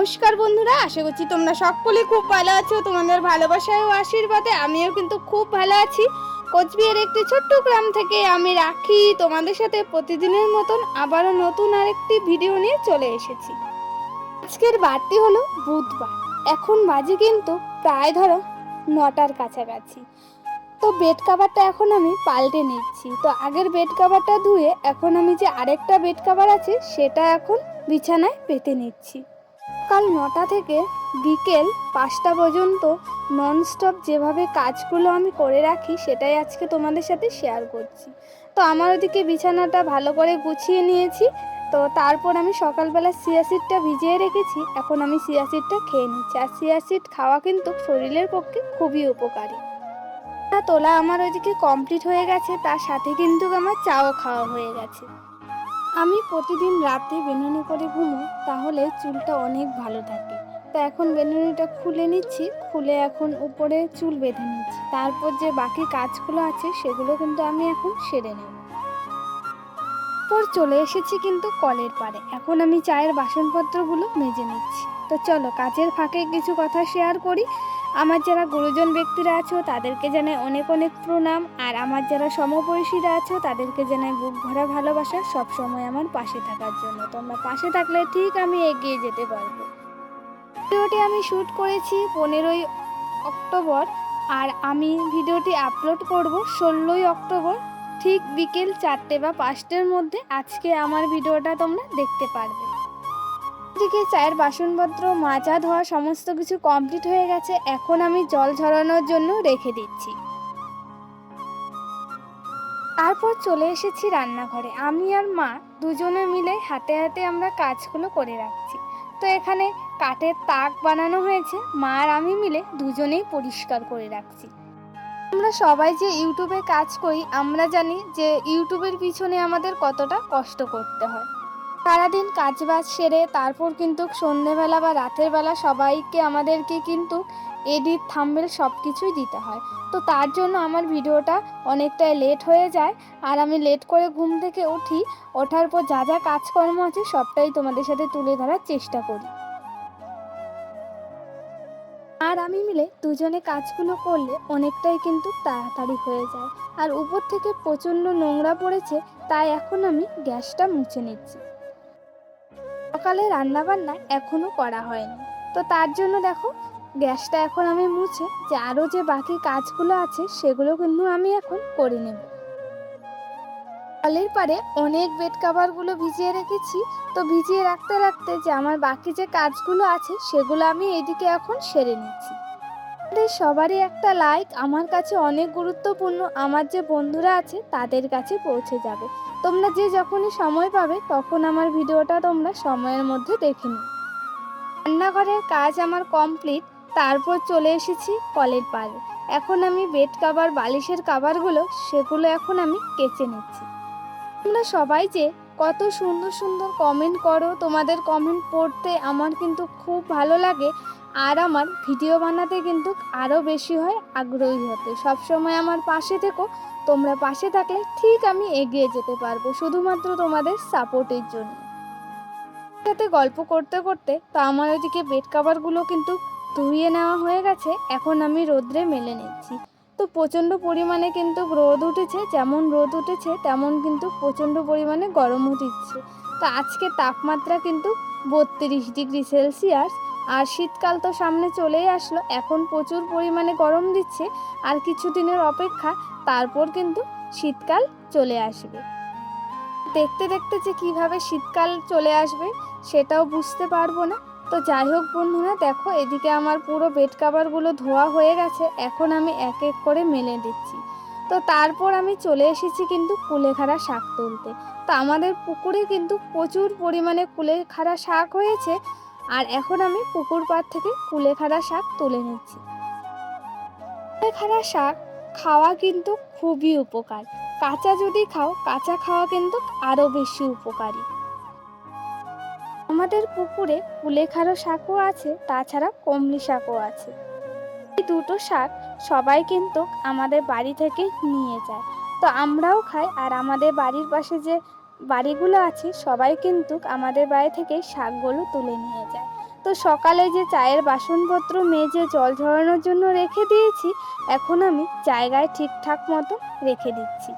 নমস্কার বন্ধুরা, আশা করছি তোমরা সকলে খুব ভালো আছো, তোমাদের ভালোবাসায় ও আশীর্বাদে। আমিও কিন্তু খুব ভালো আছি। কোচবিহার একটি ছোট্ট গ্রাম থেকে আমি রাখি। তোমাদের সাথে প্রতিদিনের মতন আবারও নতুন আরেকটি ভিডিও নিয়ে চলে এসেছি। আজকের বারটি হলো বুধবার। এখন বাজে কিন্তু প্রায় ধরো নটার কাছাকাছি। তো বেড কাভারটা এখন আমি পাল্টে নিচ্ছি। তো আগের বেড কাভারটা ধুয়ে এখন আমি যে আরেকটা বেড কাভার আছে, সেটা এখন বিছানায় পেতে নিচ্ছি। সকাল নটা থেকে বিকেল পাঁচটা পর্যন্ত ননস্টপ যেভাবে কাজগুলো আমি করে রাখি, সেটাই আজকে তোমাদের সাথে শেয়ার করছি। তো আমার ওদিকে বিছানাটা ভালো করে গুছিয়ে নিয়েছি। তো তারপর আমি সকালবেলা সিয়াসিডটা ভিজিয়ে রেখেছি, এখন আমি সিয়াসিডটা খেয়ে নিচ্ছি। আর সিয়াসিড খাওয়া কিন্তু শরীরের পক্ষে খুবই উপকারী। তোলা আমার ওইদিকে কমপ্লিট হয়ে গেছে, তার সাথে কিন্তু আমার চাও খাওয়া হয়ে গেছে। আমি প্রতিদিন রাতে বেনুনি করে ঘুমো তাহলে চুলটা অনেক ভালো থাকে। তো এখন বেনুনিটা খুলে নিচ্ছি, খুলে এখন উপরে চুল বেঁধে নিচ্ছি। তারপর যে বাকি কাজগুলো আছে, সেগুলো কিন্তু আমি এখন সেরে নেব। পর চলে এসেছি কিন্তু কলের পাড়ে। এখন আমি চায়ের বাসনপত্রগুলো মেজে নিচ্ছি। তো চলো, কাজের ফাঁকে কিছু কথা শেয়ার করি। আমার যারা গুরুজন ব্যক্তিরা আছো, তাদেরকে জানাই অনেক অনেক প্রণাম। আর আমার যারা সমবয়সীরা আছো, তাদেরকে জানাই বুক ভরা ভালোবাসা সব সময় আমার পাশে থাকার জন্য। তোমরা পাশে থাকলে ঠিক আমি এগিয়ে যেতে পারব। ভিডিওটি আমি শ্যুট করেছি পনেরোই অক্টোবর, আর আমি ভিডিওটি আপলোড করব ষোলোই অক্টোবর, ঠিক বিকেল চারটে বা পাঁচটার মধ্যে। আজকে আমার ভিডিওটা তোমরা দেখতে পারবে। এদিকে চায়ের বাসনপত্র মাজা ধোয়া সমস্ত কিছু কমপ্লিট হয়ে গেছে, এখন আমি জল ঝরানোর জন্য রেখে দিচ্ছি। তারপর চলে এসেছি রান্নাঘরে। আমি আর মা দুজনে মিলে হাতে হাতে আমরা কাজগুলো করে রাখছি। তো এখানে কাঠের তাক বানানো হয়েছে, মা আর আমি মিলে দুজনেই পরিষ্কার করে রাখছি। আমরা সবাই যে ইউটিউবে কাজ করি, আমরা জানি যে ইউটিউবের পিছনে আমাদের কতটা কষ্ট করতে হয়। সারাদিন কাজ বাজ সেরে তারপর কিন্তু সন্ধেবেলা বা রাতের বেলা সবাইকে আমাদেরকে কিন্তু এডিট থাম্বেল সব কিছুই দিতে হয়। তো তার জন্য আমার ভিডিওটা অনেকটাই লেট হয়ে যায় আর আমি লেট করে ঘুম থেকে উঠি, ওঠার পর যা যা কাজকর্ম আছে সবটাই তোমাদের সাথে তুলে ধরার চেষ্টা করি। আর আমি মিলে দুজনে কাজগুলো করলে অনেকটাই কিন্তু তাড়াতাড়ি হয়ে যায়। আর উপর থেকে প্রচণ্ড নোংরা পড়েছে, তাই এখন আমি গ্যাসটা মুছে নিচ্ছি। সকালে রান্না বান্না এখনও করা হয়নি। তো তার জন্য দেখো, গ্যাসটা এখন আমি মুছে, যে আরও যে বাকি কাজগুলো আছে, সেগুলো কিন্তু আমি এখন করে নেব। কলের পারে অনেক বেড কাভারগুলো ভিজিয়ে রেখেছি। তো ভিজিয়ে রাখতে রাখতে যে আমার বাকি যে কাজগুলো আছে, সেগুলো আমি এদিকে এখন সেরে নিচ্ছি। সবারই একটা লাইক আমার কাছে অনেক গুরুত্বপূর্ণ, আমার যে বন্ধুরা আছে, তাদের কাছে পৌঁছে যাবে। তোমরা যে যখনই সময় পাবে, তখন আমার ভিডিওটা তোমরা সময়ের মধ্যে দেখে নিও। রান্নাঘরের কাজ আমার কমপ্লিট তারপর চলে এসেছি কলের পাড়ে। এখন আমি বেড কাভার, বালিশের কাভারগুলো, সেগুলো এখন আমি কেচে নিচ্ছি। তোমরা সবাই যে কত সুন্দর সুন্দর কমেন্ট করো, তোমাদের কমেন্ট পড়তে আমার কিন্তু খুব ভালো লাগে। আর আমার ভিডিও বানাতে কিন্তু আরও বেশি হয় আগ্রহী হতে। সবসময় আমার পাশে থেকো, তোমরা পাশে থাকলে ঠিক আমি এগিয়ে যেতে পারব, শুধুমাত্র তোমাদের সাপোর্টের জন্য। সাথে গল্প করতে করতে তো আমার ওইদিকে বেড কাভারগুলো কিন্তু ধুয়ে নেওয়া হয়ে গেছে, এখন আমি রোদ্রে মেলে নিচ্ছি। তো প্রচণ্ড পরিমাণে কিন্তু রোদ উঠেছে, যেমন রোদ উঠেছে, তেমন কিন্তু প্রচণ্ড পরিমাণে গরমও দিচ্ছে। তো আজকে তাপমাত্রা কিন্তু বত্রিশ ডিগ্রি সেলসিয়াস আর শীতকাল তো সামনে চলেই আসলো, এখন প্রচুর পরিমাণে গরম দিচ্ছে, আর কিছুদিনের অপেক্ষা, তারপর কিন্তু শীতকাল চলে আসবে। দেখতে দেখতে যে কীভাবে শীতকাল চলে আসবে, সেটাও বুঝতে পারব না। তো যাই হোক বন্ধুরা, দেখো, এদিকে আমার পুরো বেড কাভারগুলো ধোয়া হয়ে গেছে, এখন আমি এক এক করে মেলে দিচ্ছি। তো তারপর আমি চলে এসেছি কিন্তু কুলেখাড়া শাক তুলতে। তো আমাদের পুকুরে কিন্তু প্রচুর পরিমাণে কুলেখাড়া শাক হয়েছে আর এখন আমি পুকুর পাড় থেকে কুলেখাড়া শাক তুলে নিচ্ছি। কুলেখাড়া শাক খাওয়া কিন্তু খুবই উপকার। কাঁচা যদি খাও, কাঁচা খাওয়া কিন্তু আরও বেশি উপকারী। আমাদের পুকুরে কুলেখাড়ো শাকও আছে, তাছাড়া কমলি শাকও আছে। এই দুটো শাক সবাই কিন্তু আমাদের বাড়ি থেকে নিয়ে যায়। তো আমরাও খাই, আর আমাদের বাড়ির পাশে যে বাড়িগুলো আছে, সবাই কিন্তু আমাদের বাড়ি থেকে শাকগুলো তুলে নিয়ে যায়। তো সকালে যে চায়ের বাসনপত্র মেজে জল ঝরানোর জন্য রেখে দিয়েছি, এখন আমি জায়গায় ঠিকঠাক মতো রেখে দিচ্ছি।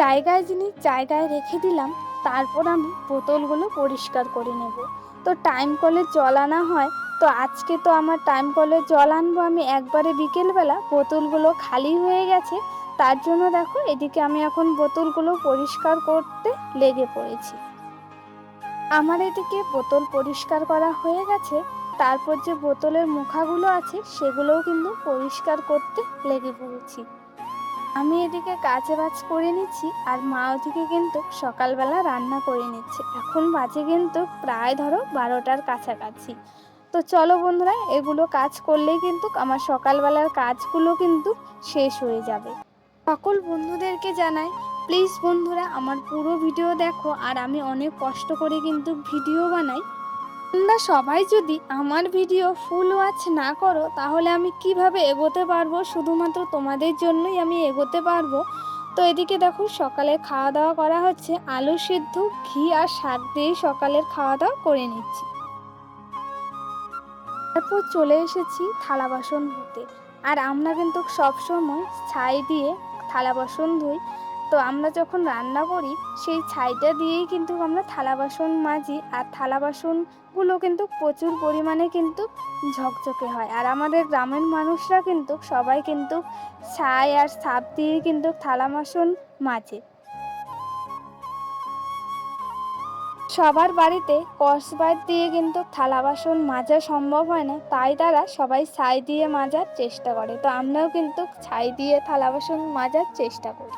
জায়গায় জিনিস জায়গায় রেখে দিলাম, তারপর আমি বোতলগুলো পরিষ্কার করে নেব। তো টাইম কলে জল আনা হয়, তো আজকে তো আমার টাইম কলে জল আনব, আমি একবারে বিকেলবেলা বোতলগুলো খালি হয়ে গেছে তার জন্য দেখো, এদিকে আমি এখন বোতলগুলো পরিষ্কার করতে লেগে পড়েছি। আমার এদিকে বোতল পরিষ্কার করা হয়ে গেছে, তারপর যে বোতলের মুখাগুলো আছে, সেগুলোও কিন্তু পরিষ্কার করতে লেগে পড়েছি। আমি এদিকে কাজে বাজ করে নিচ্ছি, আর মা ওদিকে কিন্তু সকালবেলা রান্না করে নিচ্ছে। এখন বাজে কিন্তু প্রায় ধরো বারোটার কাছাকাছি। তো চলো বন্ধুরা, এগুলো কাজ করলেই কিন্তু আমার সকালবেলার কাজগুলো কিন্তু শেষ হয়ে যাবে। সকল বন্ধুদেরকে জানাই প্লিজ বন্ধুরা, আমার পুরো ভিডিও দেখো, আর আমি অনেক কষ্ট করে কিন্তু ভিডিও বানাই। তোমরা সবাই যদি আমার ভিডিও ফুল ওয়াচ না করো, তাহলে আমি কীভাবে এগোতে পারব? শুধুমাত্র তোমাদের জন্যই আমি এগোতে পারব। তো এদিকে দেখো, সকালে খাওয়া দাওয়া করা হচ্ছে। আলু সিদ্ধ, ঘি আর শাক দিয়ে সকালের খাওয়া দাওয়া করে নিচ্ছি। তারপর চলে এসেছি থালা বাসন ধুতে। আর আমরা কিন্তু সবসময় ছাই দিয়ে থালা বাসন ধুই। তো আমরা যখন রান্না করি, সেই ছাইটা দিয়েই কিন্তু আমরা থালা বাসন মাজি। আর থালা বাসনগুলো কিন্তু প্রচুর পরিমাণে কিন্তু ঝকঝকে হয়। আর আমাদের গ্রামের মানুষরা কিন্তু সবাই কিন্তু ছাই আর সাপ দিয়েই কিন্তু থালা বাসন মাজে। সবার বাড়িতে কসবার দিয়ে কিন্তু থালা বাসন মাজা সম্ভব হয় না, তাই তারা সবাই ছাই দিয়ে মাজার চেষ্টা করে। তো আমরাও কিন্তু ছাই দিয়ে থালা বাসন মাজার চেষ্টা করি।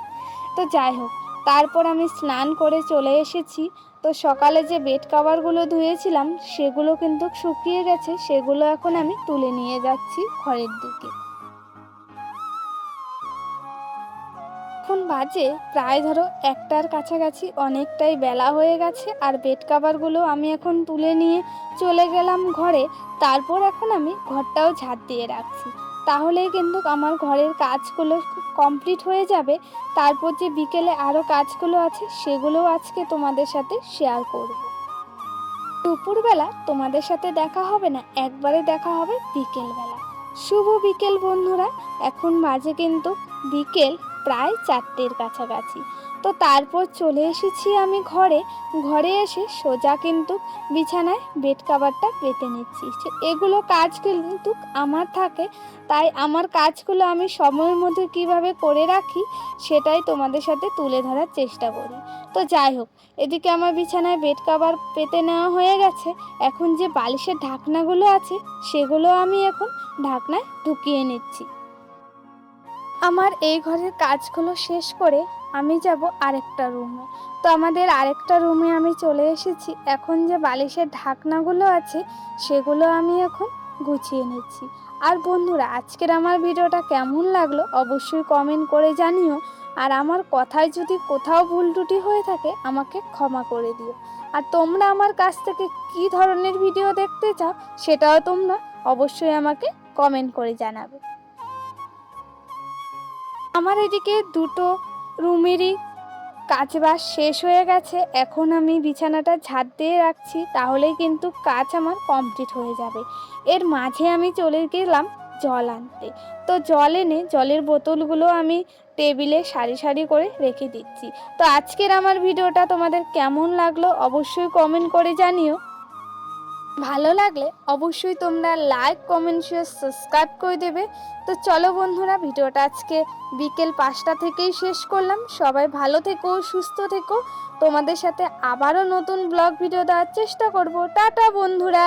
তো যাই হোক, তারপর আমি স্নান করে চলে এসেছি। তো সকালে যে বেড কাভারগুলো ধুয়েছিলাম, সেগুলো কিন্তু শুকিয়ে গেছে, সেগুলো এখন আমি তুলে নিয়ে যাচ্ছি ঘরের দিকে। বাজে, প্রায় ধরো একটার কাছাকাছি অনেকটাই বেলা হয়ে গেছে আর বেড কাভারগুলো আমি এখন তুলে নিয়ে চলে গেলাম ঘরে। তারপর এখন আমি ঘরটাও ঝাড় দিয়ে রাখছি। তাহলেই কিন্তু আমার ঘরের কাজগুলো কমপ্লিট হয়ে যাবে। তারপর যে বিকেলে আরও কাজগুলো আছে, সেগুলোও আজকে তোমাদের সাথে শেয়ার করব। দুপুরবেলা তোমাদের সাথে দেখা হবে না, একবারে দেখা হবে বিকেলবেলা। শুভ বিকেল বন্ধুরা, এখন বাজে কিন্তু বিকেল প্রায় চারটের কাছাকাছি। তো তারপর চলে এসেছি আমি ঘরে। ঘরে এসে সোজা কিন্তু বিছানায় বেড কাভারটা পেতে নিচ্ছি। এগুলো কাজ কিন্তু আমার থাকে। তাই আমার কাজগুলো আমি সময়ের মধ্যে কীভাবে করে রাখি, সেটাই তোমাদের সাথে তুলে ধরার চেষ্টা করি। তো যাই হোক, এদিকে আমার বিছানায় বেড কাভার পেতে নেওয়া হয়ে গেছে। এখন যে বালিশের ঢাকনাগুলো আছে, সেগুলো আমি এখন ঢাকনায় ঢুকিয়ে নিচ্ছি। আমার এই ঘরের কাজগুলো শেষ করে আমি যাব আরেকটা রুমে। তো আমাদের আরেকটা রুমে আমি চলে এসেছি। এখন যে বালিশের ঢাকনাগুলো আছে, সেগুলো আমি এখন গুছিয়ে নিচ্ছি। আর বন্ধুরা, আজকের আমার ভিডিওটা কেমন লাগল অবশ্যই কমেন্ট করে জানিও। আর আমার কথায় যদি কোথাও ভুল ত্রুটি হয়ে থাকে, আমাকে ক্ষমা করে দিও। আর তোমরা আমার কাছ থেকে কী ধরনের ভিডিও দেখতে চাও, সেটাও তোমরা অবশ্যই আমাকে কমেন্ট করে জানাবে। আমার এদিকে দুটো রুমেরই কাজ বাজ শেষ হয়ে গেছে। এখন আমি বিছানাটা ঝাড় দিয়ে রাখছি, তাহলেই কিন্তু কাজ আমার কমপ্লিট হয়ে যাবে। এর মাঝে আমি চলে গেলাম জল আনতে। তো জল এনে জলের বোতলগুলো আমি টেবিলে সারি সারি করে রেখে দিচ্ছি। তো আজকের আমার ভিডিওটা তোমাদের কেমন লাগল অবশ্যই কমেন্ট করে জানিও। ভালো লাগলে অবশ্যই তোমরা লাইক কমেন্ট শেয়ার সাবস্ক্রাইব করে দেবে। তো চলো বন্ধুরা, ভিডিওটা আজকে বিকেল পাঁচটা থেকেই শেষ করলাম। সবাই ভালো থেকো, সুস্থ থেকো। তোমাদের সাথে আবারও নতুন ব্লগ ভিডিও দেওয়ার চেষ্টা করব। টাটা বন্ধুরা!